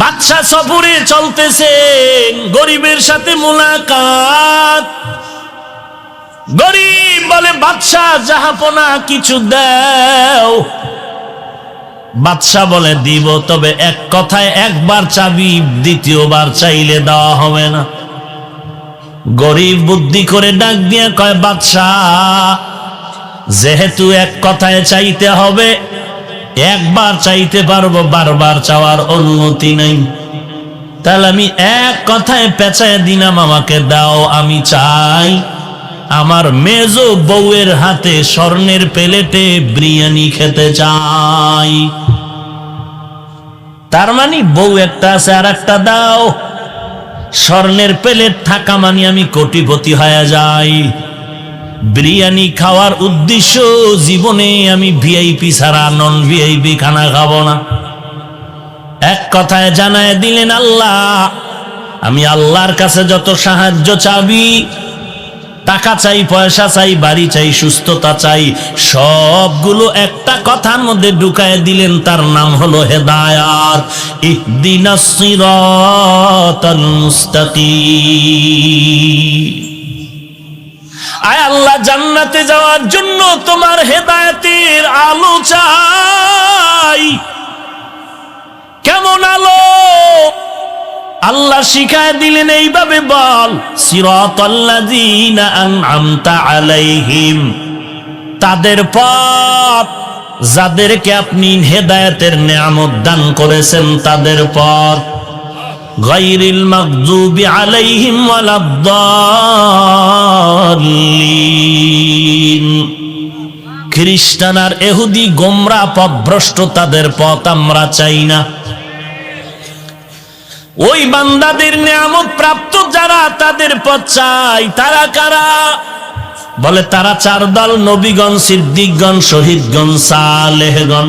বাদশা সফরে চলতেছেন, গরিবের সাথে মোলাকাত। গরিব বলে, বাদশাহ জাহাপনা কিছু দাও। বাদশাহ বলে, দিব, তবে এক কথায় একবার চাবি, দ্বিতীয়বার চাইলে দেওয়া হবে না। গরিব বুদ্ধি করে ডাক দিয়ে কয়, বাদশাহ, যেহেতু এক কথায় চাইতে হবে একবার চাইতে পারব, বারবার চাওয়ার অনুমতি নেই। তাহলে আমি এক কথায় পেঁচায় দিলাম, আমাকে দাও, আমি চাই। আমার মেজ বউয়ের হাতে স্বর্ণের প্লেটে বিরিয়ানি খেতে চাই। তার মানে বউ একটা আছে আর একটা দাও। স্বর্ণের প্লেট থাকা মানে আমি কোটিপতি হয়ে যাই। বিরিয়ানি খাওয়ার উদ্দেশ্য জীবনে আমি ভিআইপি ছাড়া নন ভিআইপি খানা খাব না। এক কথায় জানায় দিলেন আল্লাহ, আমি আল্লাহর কাছে যত সাহায্য চাবি, টাকা চাই, পয়সা চাই, বাড়ি চাই, সুস্থতা চাই, সবগুলো একটা কথার মধ্যে ঢুকায় দিলেন, তার নাম হলো হেদায়াত। ইহদিনাস সিরাতাল মুস্তাকিম। আয় আল্লাহ, জান্নাতে যাওয়ার জন্য তোমার হেদায়তের আলো চাই। কেমন আলো? আল্লাহ শিখায় দিলেন, এইভাবে বল আন'আমতা আলাইহিম। তাদের পথ, যাদেরকে আপনি হেদায়েতের নিয়ামত দান করেছেন, তাদের পথ। غير المغضوب عليهم ولا الضالين খ্রিস্টান আর এহুদি গোমরা পথভ্রষ্ট তাদের পথ আমরা চাই না ওই বান্দাদের নিয়ামত প্রাপ্ত যারা তাদের পথ চাই তারা কারা বলে তারা চার দল নবীগণ সিদ্দিকগণ শহীদগণ সালেহগণ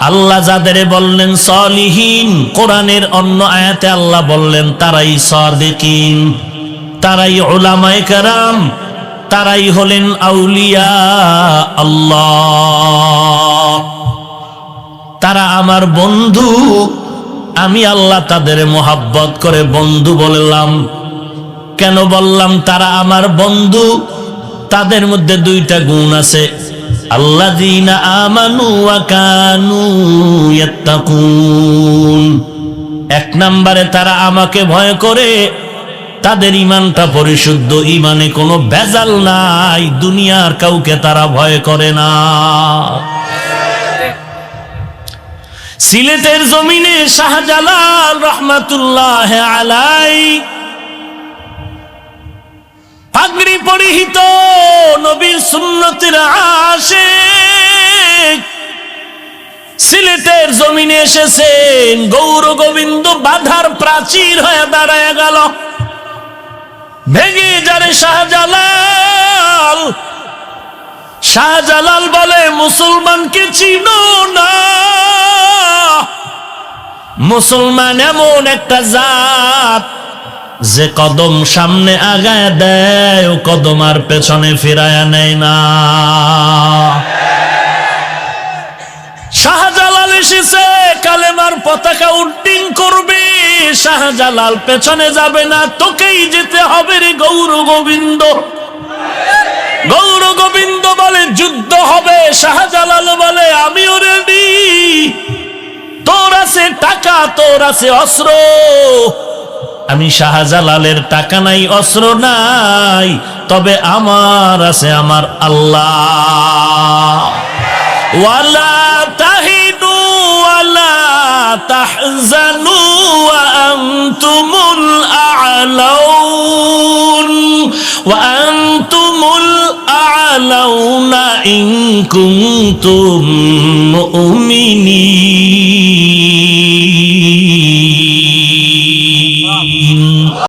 আল্লাহ যাদের বললেন সলিহীন, কোরআনের অন্য আয়াতে আল্লাহ বললেন, তারাই সদিকিন, তারাই ওলামায়ে কারাম, তারাই হলেন আউলিয়া আল্লাহ। তারা আমার বন্ধু, আমি আল্লাহ তাদের মোহাব্বত করে বন্ধু বললাম। কেন বললাম তারা আমার বন্ধু? তাদের মধ্যে দুইটা গুণ আছে। আল্লাযীনা আমানু ওয়া কানু এক নম্বরে তারা আমাকে ভয় করে। তাদের ইমানটা পরিশুদ্ধ ইমানে কোনো নাই, দুনিয়ার কাউকে তারা ভয় করে না। সিলেটের জমিনে শাহজালাল রহমাতুল্লাহ আলাই পাগড়ি পরিহিত নবীর সুন্নতির আসে সিলেটের জমিনে এসেছেন। গৌর গোবিন্দ বাধার প্রাচীর হয়ে দাঁড়ায় গেল। ভেঙে যারে শাহজালাল। শাহজালাল বলে, মুসলমানকে চিনো না। মুসলমান এমন একটা জাত। যে কদম সামনে আগায় দেয়, ও কদম আর পেছনে ফিরায় নেয় না। শাহজালাল এসেছে, কালেমার পতাকা উড্ডিন করবে। শাহজালাল পেছনে যাবে না, তোকেই যেতে হবে রে গৌর গোবিন্দ। গৌর গোবিন্দ বলে, যুদ্ধ হবে। শাহজালাল বলে, আমিও রেডি তোর আছে টাকা, তোর আছে অস্ত্র। আমি শাহজালালের টাকা নাই, অস্ত্র নাই, তবে আমার আছে আমার আল্লাহ। ওয়ালা তাহিনু ওয়ালা তাহজানু ওয়া